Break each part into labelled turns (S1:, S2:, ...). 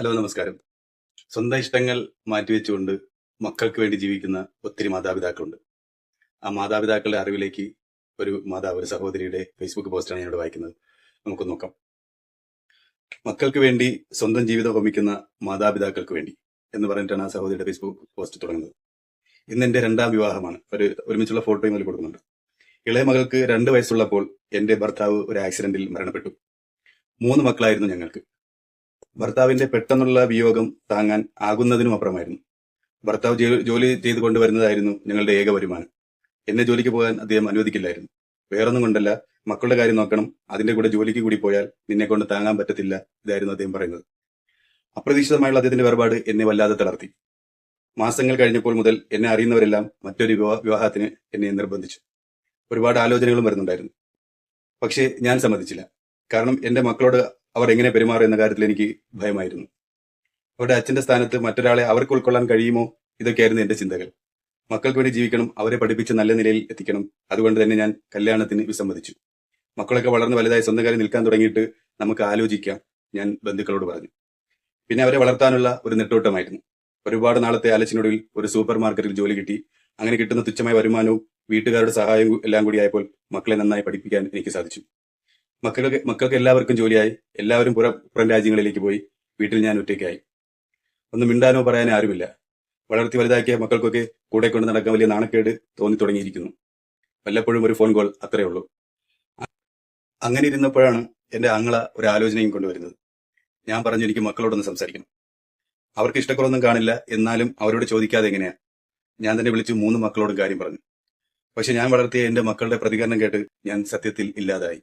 S1: Hello നമസ്കാരം. സ്വന്തം ഇഷ്ടങ്ങൾ മാറ്റിവെച്ചുകൊണ്ട് മക്കൾക്ക് വേണ്ടി ജീവിക്കുന്ന ഒത്തിരി മാതാപിതാക്കളുണ്ട്. ആ മാതാപിതാക്കളുടെ അറിവിലേക്ക് ഒരു മാതാവ് ഒരു സഹോദരിയുടെ ഫേസ്ബുക്ക് പോസ്റ്റാണ് ഞാനിവിടെ വായിക്കുന്നത്. നമുക്ക് നോക്കാം. മക്കൾക്ക് വേണ്ടി സ്വന്തം ജീവിതം ഹോമിക്കുന്ന മാതാപിതാക്കൾക്ക് വേണ്ടി എന്ന് പറഞ്ഞിട്ടാണ് ആ സഹോദരിയുടെ ഫേസ്ബുക്ക് പോസ്റ്റ് തുടങ്ങുന്നത്. ഇന്ന് എന്റെ രണ്ടാം വിവാഹമാണ്. ഒരു ഒരുമിച്ചുള്ള ഫോട്ടോയും അതിൽ കൊടുക്കുന്നുണ്ട്. ഇളയ മകൾക്ക് രണ്ട് വയസ്സുള്ളപ്പോൾ എന്റെ ഭർത്താവ് ഒരു ആക്സിഡന്റിൽ മരണപ്പെട്ടു. മൂന്ന് മക്കളായിരുന്നു ഞങ്ങൾക്ക്. ഭർത്താവിന്റെ പെട്ടെന്നുള്ള വിയോഗം താങ്ങാൻ ആകുന്നതിനും അപ്പുറമായിരുന്നു. ഭർത്താവ് ജോലി ചെയ്തു കൊണ്ടുവരുന്നതായിരുന്നു ഞങ്ങളുടെ ഏക വരുമാനം. എന്നെ ജോലിക്ക് പോകാൻ അദ്ദേഹം അനുവദിക്കില്ലായിരുന്നു. വേറൊന്നും കൊണ്ടല്ല മക്കളുടെ കാര്യം നോക്കണം അതിന്റെ കൂടെ ജോലിക്ക് കൂടി പോയാൽ നിന്നെ കൊണ്ട് താങ്ങാൻ പറ്റത്തില്ല ഇതായിരുന്നു അദ്ദേഹം പറയുന്നത്. അപ്രതീക്ഷിതമായുള്ള അദ്ദേഹത്തിന്റെ വേർപാട് എന്നെ വല്ലാതെ തളർത്തി. മാസങ്ങൾ കഴിഞ്ഞപ്പോൾ മുതൽ എന്നെ അറിയുന്നവരെല്ലാം മറ്റൊരു വിവാഹത്തിന് എന്നെ നിർബന്ധിച്ചു. ഒരുപാട് ആലോചനകളും വരുന്നുണ്ടായിരുന്നു. പക്ഷേ ഞാൻ സമ്മതിച്ചില്ല. കാരണം എന്റെ മക്കളോട് അവർ എങ്ങനെ പെരുമാറും എന്ന കാര്യത്തിൽ എനിക്ക് ഭയമായിരുന്നു. അവരുടെ അച്ഛന്റെ സ്ഥാനത്ത് മറ്റൊരാളെ അവർക്ക് ഉൾക്കൊള്ളാൻ കഴിയുമോ? ഇതൊക്കെയായിരുന്നു എന്റെ ചിന്തകൾ. മക്കൾക്ക് വേണ്ടി ജീവിക്കണം അവരെ പഠിപ്പിച്ച് നല്ല നിലയിൽ എത്തിക്കണം. അതുകൊണ്ട് തന്നെ ഞാൻ കല്യാണത്തിന് വിസമ്മതിച്ചു. മക്കളൊക്കെ വളർന്ന് വലുതായി സ്വന്തം കാര്യം നിൽക്കാൻ തുടങ്ങിയിട്ട് നമുക്ക് ആലോചിക്കാം ഞാൻ ബന്ധുക്കളോട് പറഞ്ഞു. പിന്നെ അവരെ വളർത്താനുള്ള ഒരു നെട്ടോട്ടമായിരുന്നു. ഒരുപാട് നാളത്തെ ആലച്ചിനൊടുവിൽ ഒരു സൂപ്പർ മാർക്കറ്റിൽ ജോലി കിട്ടി. അങ്ങനെ കിട്ടുന്ന തുച്ഛമായ വരുമാനവും വീട്ടുകാരുടെ സഹായവും എല്ലാം കൂടി ആയപ്പോൾ മക്കളെ നന്നായി പഠിപ്പിക്കാൻ എനിക്ക് സാധിച്ചു. മക്കൾക്ക് മക്കൾക്ക് എല്ലാവർക്കും ജോലിയായി. എല്ലാവരും പുറ പുറം രാജ്യങ്ങളിലേക്ക് പോയി. വീട്ടിൽ ഞാൻ ഒറ്റയ്ക്കായി. ഒന്നും മിണ്ടാനോ പറയാനോ ആരുമില്ല. വളർത്തി വലുതാക്കിയ മക്കൾക്കൊക്കെ കൂടെ കൊണ്ട് നടക്കാൻ വലിയ നാണക്കേട് തോന്നി തുടങ്ങിയിരിക്കുന്നു. വല്ലപ്പോഴും ഒരു ഫോൺ കോൾ അത്രയേ ഉള്ളൂ. അങ്ങനെ ഇരുന്നപ്പോഴാണ് എന്റെ ആങ്ങള ഒരു ആലോചനയും കൊണ്ടുവരുന്നത്. ഞാൻ പറഞ്ഞു എനിക്ക് മക്കളോടൊന്ന് സംസാരിക്കണം. അവർക്ക് ഇഷ്ടക്കുറവൊന്നും കാണില്ല. എന്നാലും അവരോട് ചോദിക്കാതെ എങ്ങനെയാ? ഞാൻ തന്നെ വിളിച്ചു മൂന്ന് മക്കളോടും കാര്യം പറഞ്ഞു. പക്ഷെ ഞാൻ വളർത്തിയ എന്റെ മക്കളുടെ പ്രതികരണം കേട്ട് ഞാൻ സത്യത്തിൽ ഇല്ലാതായി.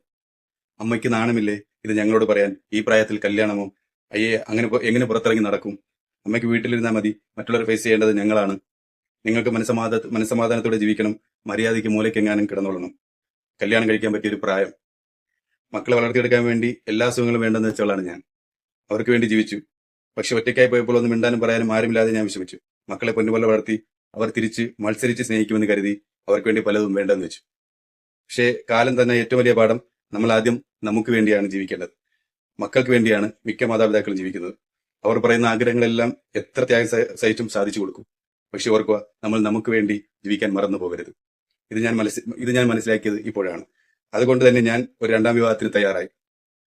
S1: അമ്മയ്ക്ക് നാണമില്ലേ? ഇത് ഞങ്ങളോട് പറയാൻ. ഈ പ്രായത്തിൽ കല്യാണമോ? അയ്യേ അങ്ങനെ എങ്ങനെ പുറത്തിറങ്ങി നടക്കും? അമ്മയ്ക്ക് വീട്ടിലിരുന്നാൽ മതി. മറ്റുള്ളവർ ഫേസ് ചെയ്യേണ്ടത് ഞങ്ങളാണ്. നിങ്ങൾക്ക് മനസ്സമാധാ മനസ്സമാധാനത്തോടെ ജീവിക്കണം. മര്യാദയ്ക്ക് മൂലയ്ക്കെങ്ങാനും കിടന്നോളണം. കല്യാണം കഴിക്കാൻ പറ്റിയ ഒരു പ്രായം. മക്കളെ വളർത്തിയെടുക്കാൻ വേണ്ടി എല്ലാ അസുഖങ്ങളും വേണ്ടെന്ന് വെച്ചോളാണ് ഞാൻ. അവർക്ക് വേണ്ടി ജീവിച്ചു. പക്ഷെ ഒറ്റയ്ക്കായി പോയപ്പോൾ ഒന്നും മിണ്ടാനും പറയാനും ആരുമില്ലാതെ ഞാൻ വിഷമിച്ചു. മക്കളെ പൊന്നുപോലെ വളർത്തി അവർ തിരിച്ച് മത്സരിച്ച് സ്നേഹിക്കുമെന്ന് കരുതി അവർക്ക് വേണ്ടി പലതും വേണ്ടെന്ന് വെച്ചു. പക്ഷേ കാലം തന്നെ ഏറ്റവും വലിയ പാഠം. നമ്മൾ ആദ്യം നമുക്ക് വേണ്ടിയാണ് ജീവിക്കേണ്ടത്. മക്കൾക്ക് വേണ്ടിയാണ് മിക്ക മാതാപിതാക്കളും ജീവിക്കുന്നത്. അവർ പറയുന്ന ആഗ്രഹങ്ങളെല്ലാം എത്ര ത്യാഗം സഹിച്ചും സാധിച്ചു കൊടുക്കും. പക്ഷെ ഓർക്കുക നമ്മൾ നമുക്ക് വേണ്ടി ജീവിക്കാൻ മറന്നു പോകരുത്. ഇത് ഞാൻ മനസ്സി ഇത് ഞാൻ മനസ്സിലാക്കിയത് ഇപ്പോഴാണ്. അതുകൊണ്ട് തന്നെ ഞാൻ ഒരു രണ്ടാം വിവാഹത്തിന് തയ്യാറായി.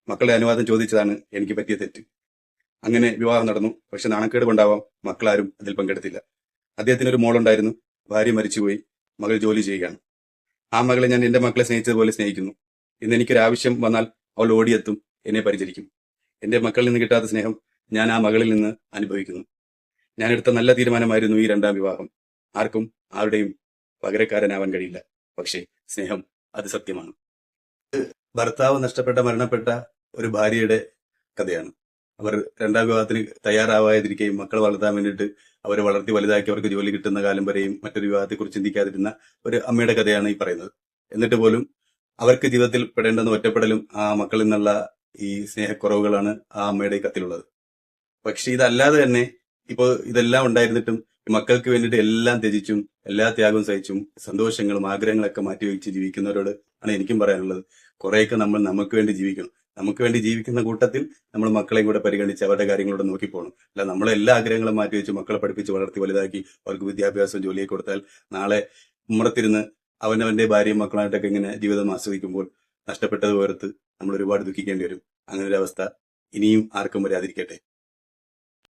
S1: മക്കളുടെ അനുവാദം ചോദിച്ചതാണ് എനിക്ക് പറ്റിയ തെറ്റ്. അങ്ങനെ വിവാഹം നടന്നു. പക്ഷെ നാണക്കേട് കൊണ്ടാവാം മക്കളാരും അതിൽ പങ്കെടുത്തില്ല. അദ്ദേഹത്തിന് ഒരു മോളുണ്ടായിരുന്നു. ഭാര്യ മരിച്ചുപോയി. മകൾ ജോലി ചെയ്യുകയാണ്. ആ മകളെ ഞാൻ എന്റെ മക്കളെ സ്നേഹിച്ചതുപോലെ സ്നേഹിക്കുന്നു. ഇന്ന് എനിക്കൊരു ആവശ്യം വന്നാൽ അവൾ ഓടിയെത്തും എന്നെ പരിചരിക്കും. എന്റെ മക്കളിൽ നിന്ന് കിട്ടാത്ത സ്നേഹം ഞാൻ ആ മകളിൽ നിന്ന് അനുഭവിക്കുന്നു. ഞാൻ എടുത്ത നല്ല തീരുമാനമായിരുന്നു ഈ രണ്ടാം വിവാഹം. ആർക്കും ആരുടെയും പകരക്കാരനാവാൻ കഴിയില്ല. പക്ഷേ സ്നേഹം അത് സത്യമാണ്. ഭർത്താവ് നഷ്ടപ്പെട്ട മരണപ്പെട്ട ഒരു ഭാര്യയുടെ കഥയാണ്. അവർ രണ്ടാം വിവാഹത്തിന് തയ്യാറാവാതിരിക്കുകയും മക്കൾ വളർത്താൻ വേണ്ടിയിട്ട് അവരെ വളർത്തി വലുതാക്കി അവർക്ക് ജോലി കിട്ടുന്ന കാലം വരെയും മറ്റൊരു വിവാഹത്തെക്കുറിച്ച് ചിന്തിക്കാതിരുന്ന ഒരു അമ്മയുടെ കഥയാണ് ഈ പറയുന്നത്. എന്നിട്ട് പോലും അവർക്ക് ജീവിതത്തിൽ പെടേണ്ടുന്ന ഒറ്റപ്പെടലും ആ മക്കളിൽ നിന്നുള്ള ഈ സ്നേഹക്കുറവുകളാണ് ആ അമ്മയുടെ കത്തിലുള്ളത്. പക്ഷെ ഇതല്ലാതെ തന്നെ ഇപ്പോ ഇതെല്ലാം ഉണ്ടായിരുന്നിട്ടും മക്കൾക്ക് വേണ്ടിയിട്ട് എല്ലാം ത്യജിച്ചും എല്ലാ ത്യാഗവും സഹിച്ചും സന്തോഷങ്ങളും ആഗ്രഹങ്ങളൊക്കെ മാറ്റിവെച്ച് ജീവിക്കുന്നവരോട് ആണ് എനിക്കും പറയാനുള്ളത്. കുറെയൊക്കെ നമ്മൾ നമുക്ക് വേണ്ടി ജീവിക്കണം നമുക്ക് വേണ്ടി ജീവിക്കുന്ന കൂട്ടത്തിൽ നമ്മൾ മക്കളെയും കൂടെ പരിഗണിച്ച് അവരുടെ കാര്യങ്ങളോട് നോക്കി പോകണം. അല്ല നമ്മളെ എല്ലാ ആഗ്രഹങ്ങളും മാറ്റിവെച്ച് മക്കളെ പഠിപ്പിച്ച് വളർത്തി വലുതാക്കി അവർക്ക് വിദ്യാഭ്യാസം ജോലിയെ കൊടുത്താൽ നാളെ ഉമ്മറത്തിരുന്ന് അവനവന്റെ ഭാര്യയും മക്കളായിട്ടൊക്കെ ഇങ്ങനെ ജീവിതം ആസ്വദിക്കുമ്പോൾ നഷ്ടപ്പെട്ടത് ഓർത്ത് നമ്മൾ ഒരുപാട് ദുഃഖിക്കേണ്ടി വരും. അങ്ങനെ ഒരു അവസ്ഥ ഇനിയും ആർക്കും വരാതിരിക്കട്ടെ.